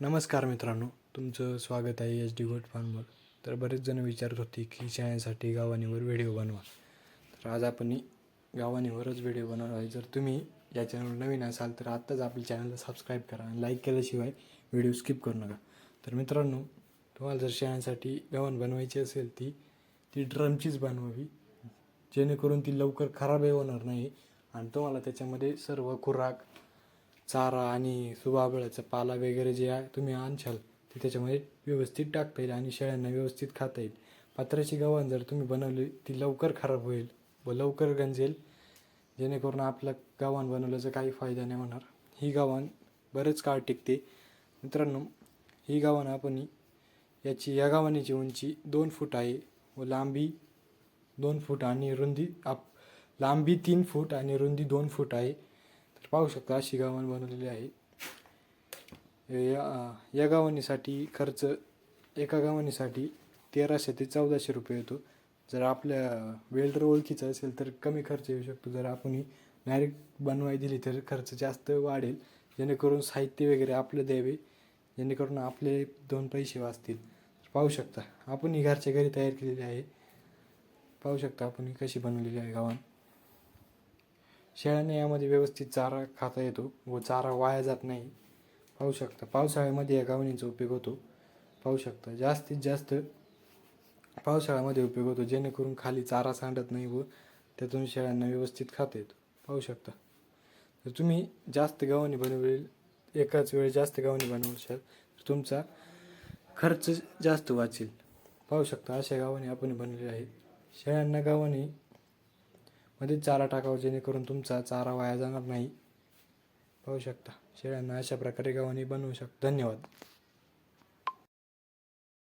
नमस्कार मित्रांनो तुमचं स्वागत आहे एच डी गोट फार्मवर. तर बरेच जण विचारत होते की शाळेसाठी गावानीवर व्हिडिओ बनवा. तर आज आपण गावानीवरच व्हिडिओ बनवणार आहे. जर तुम्ही या चॅनलवर नवीन असाल तर आत्ताच आपल्या चॅनलला सबस्क्राईब करा आणि लाईक केल्याशिवाय व्हिडिओ स्किप करू नका. तर मित्रांनो तुम्हाला जर शाळांसाठी गावन बनवायची असेल ती ती ड्रमचीच बनवावी. जेणेकरून ती लवकर खराबही होणार नाही आणि तुम्हाला त्याच्यामध्ये सर्व खुराक चारा आणि सुबाबळाचा पाला वगैरे जे आहे तुम्ही आणशाल ते त्याच्यामध्ये व्यवस्थित टाकता येईल आणि शेळ्यांना व्यवस्थित खाता येईल. पात्राची गव्हाण जर तुम्ही बनवली ती लवकर खराब होईल व लवकर गंजेल. जेणेकरून आपलं गव्हाण बनवल्याचा काही फायदा नाही होणार. ही गव्हाण बरेच काळ टिकते. मित्रांनो ही गव्हाण आपण याची या गव्हाणीची उंची दोन फूट आहे व लांबी दोन फूट आणि रुंदी आप लांबी तीन फूट आणि रुंदी दोन फूट आहे. पाहू शकता अशी गावण बनवलेली आहे या या गावणीसाठी खर्च एका गावणीसाठी तेराशे ते चौदाशे रुपये येतो. जर आपल्या वेल्डर ओळखीचा असेल तर कमी खर्च येऊ शकतो. जर आपण डायरेक्ट बनवाय दिली तर खर्च जास्त वाढेल. जेणेकरून साहित्य वगैरे आपलं द्यावे. जेणेकरून आपले दोन पैसे वाचतील. पाहू शकता. आपण ही घरच्या घरी तयार केलेली आहे. पाहू शकता आपण ही कशी बनवलेली आहे गावान शेळ्यांना यामध्ये व्यवस्थित चारा खाता येतो व चारा वाया जात नाही. पाहू शकता पावसाळ्यामध्ये या गावणीचा उपयोग होतो. पाहू शकता जास्तीत जास्त पावसाळ्यामध्ये उपयोग होतो जेणेकरून खाली चारा सांडत नाही व त्यातून शेळ्यांना व्यवस्थित खाता येतो. पाहू शकता. तर तुम्ही जास्त गावणी बनवलेली एकाच वेळी जास्त गावणी बनवशाल तर तुमचा खर्च जास्त वाचेल. पाहू शकता अशा गावाने आपण बनलेले आहेत. शेळ्यांना गावाने मध्ये चारा टाकावा जेणेकरून तुमचा चारा वाया जाणार नाही. पाहू शकता. शेळ्यांना अशा प्रकारे गावाने बनवू शकता. धन्यवाद.